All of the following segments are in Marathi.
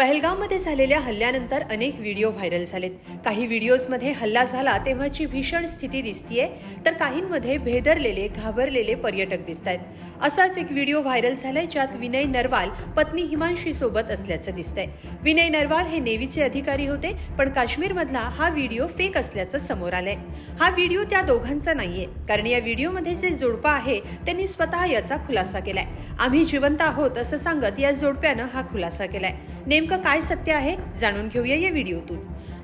पहलगावमध्ये झालेल्या हल्ल्यानंतर अनेक व्हिडिओ व्हायरल झालेत. काही व्हिडिओजमध्ये हल्ला झाला तेव्हाची भीषण स्थिती दिसतीये तर काहींमध्ये भेदरलेले घाबरलेले पर्यटक दिसत आहेत असाच एक व्हिडिओ व्हायरल झालाय ज्यात विनय नरवाल पत्नी हिमांशी सोबत असल्याचं दिसतंय. विनय नरवाल हे नेव्हीचे अधिकारी होते पण काश्मीरमधला हा व्हिडिओ फेक असल्याचं समोर आलंय. हा व्हिडिओ त्या दोघांचा नाहीये कारण या व्हिडिओमध्ये जे जोडपं आहे त्यांनी स्वतः याचा खुलासा केलाय. आम्ही जिवंत आहोत असं सांगत या जोडप्यानं हा खुलासा केलाय. नेमकं काय सत्य आहे जाणून घेऊया या व्हिडिओतून.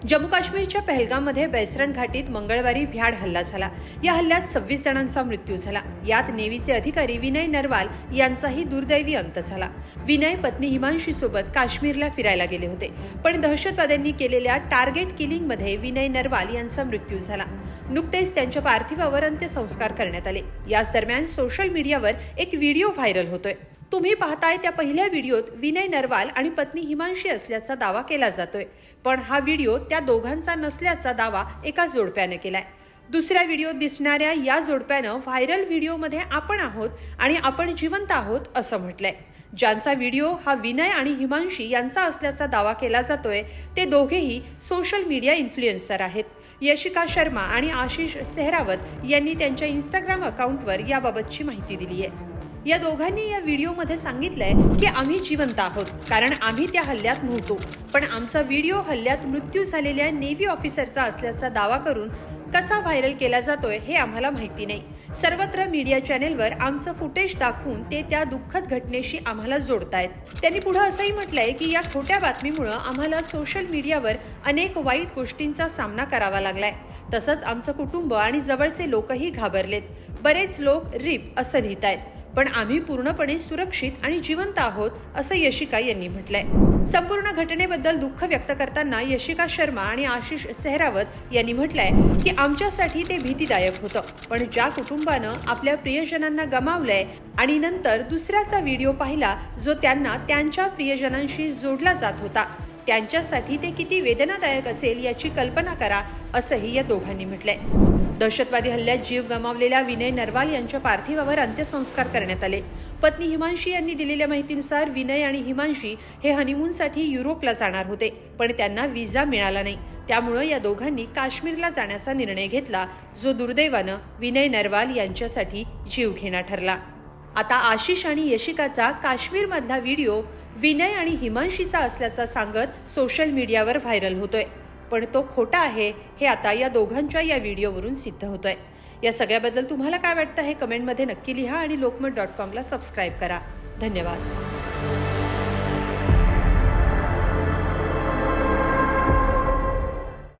जम्मू काश्मीरच्या पहलगाममध्ये बैसरण घाटीत मंगळवारी भ्याड हल्ला झाला. या हल्ल्यात सव्वीस जणांचा मृत्यू झाला. यात नेव्हीचे अधिकारी विनय नरवाल यांचाही दुर्दैवी अंत झाला. विनय पत्नी हिमांशी सोबत काश्मीरला फिरायला गेले होते. पण दहशतवाद्यांनी केलेल्या टार्गेट किलिंगमध्ये विनय नरवाल यांचा मृत्यू झाला. नुकतेच त्यांच्या पार्थिवावर अंत्यसंस्कार करण्यात आले. याच दरम्यान सोशल मीडियावर एक व्हिडिओ व्हायरल होतोय. तुम्ही पाहताय त्या पहिल्या व्हिडिओत विनय नरवाल आणि पत्नी हिमांशी असल्याचा दावा केला जातोय. पण हा व्हिडिओ त्या दोघांचा नसल्याचा दावा एका जोडप्याने केलाय. दुसऱ्या व्हिडिओत दिसणाऱ्या या जोडप्यानं व्हायरल व्हिडिओमध्ये आपण आहोत आणि आपण जिवंत आहोत असं म्हटलंय. ज्यांचा व्हिडिओ हा विनय आणि हिमांशी यांचा असल्याचा दावा केला जातोय ते दोघेही सोशल मीडिया इन्फ्लुएन्सर आहेत. यशिका शर्मा आणि आशिष सेहरावत यांनी त्यांच्या इंस्टाग्राम अकाउंटवर याबाबतची माहिती दिली आहे या दोघांनी या व्हिडिओमध्ये सांगितलंय की आम्ही जिवंत आहोत कारण आम्ही त्या हल्ल्यात नव्हतो. पण आमचा व्हिडिओ हल्ल्यात मृत्यू झालेल्या नेव्ही ऑफिसरचा असल्याचा दावा करून कसा व्हायरल केला जातोय हे आम्हाला माहिती नाही. सर्वत्र मीडिया चॅनेलवर आमचं फुटेज दाखवून ते त्या दुःखद घटनेशी आम्हाला जोडतायत. त्यांनी पुढे असंही म्हटलंय की या खोट्या बातमीमुळं आम्हाला सोशल मीडियावर अनेक वाईट गोष्टींचा सामना करावा लागलाय. तसंच आमचं कुटुंब आणि जवळचे लोकही घाबरलेत. बरेच लोक रिप असं लिहित आहेत पण आम्ही पूर्णपणे सुरक्षित आणि जिवंत आहोत असं यशिका यांनी म्हटलंय. संपूर्ण घटनेबद्दल दुःख व्यक्त करताना यशिका शर्मा आणि आशिष सेहरावत यांनी म्हटलंय की आमच्यासाठी ते भीतीदायक होतं पण ज्या कुटुंबानं आपल्या प्रियजनांना गमावलंय आणि नंतर दुसऱ्याचा व्हिडिओ पाहिला जो त्यांना त्यांच्या प्रियजनांशी जोडला जात होता त्यांच्यासाठी ते किती वेदनादायक असेल याची कल्पना करा असंही या दोघांनी म्हटलंय. दहशतवादी हल्ल्यात जीव गमावलेल्या विनय नरवाल यांच्या पार्थिवावर अंत्यसंस्कार करण्यात आले. पत्नी हिमांशी यांनी दिलेल्या माहितीनुसार विनय आणि हिमांशी हे हनीमूनसाठी युरोपला जाणार होते पण त्यांना विजा मिळाला नाही. त्यामुळं या दोघांनी काश्मीरला जाण्याचा निर्णय घेतला जो दुर्दैवानं विनय नरवाल यांच्यासाठी जीवघेणा ठरला. आता आशिष आणि यशिकाचा काश्मीरमधला व्हिडिओ विनय आणि हिमांशीचा असल्याचा सांगत सोशल मीडियावर व्हायरल होतोय. पण तो खोटा आहे हे आता या दोघांच्या या व्हिडिओवरून सिद्ध होतंय. या सगळ्याबद्दल तुम्हाला काय वाटतं हे कमेंटमध्ये नक्की लिहा आणि लोकमत डॉट कॉमला सबस्क्राईब करा. धन्यवाद.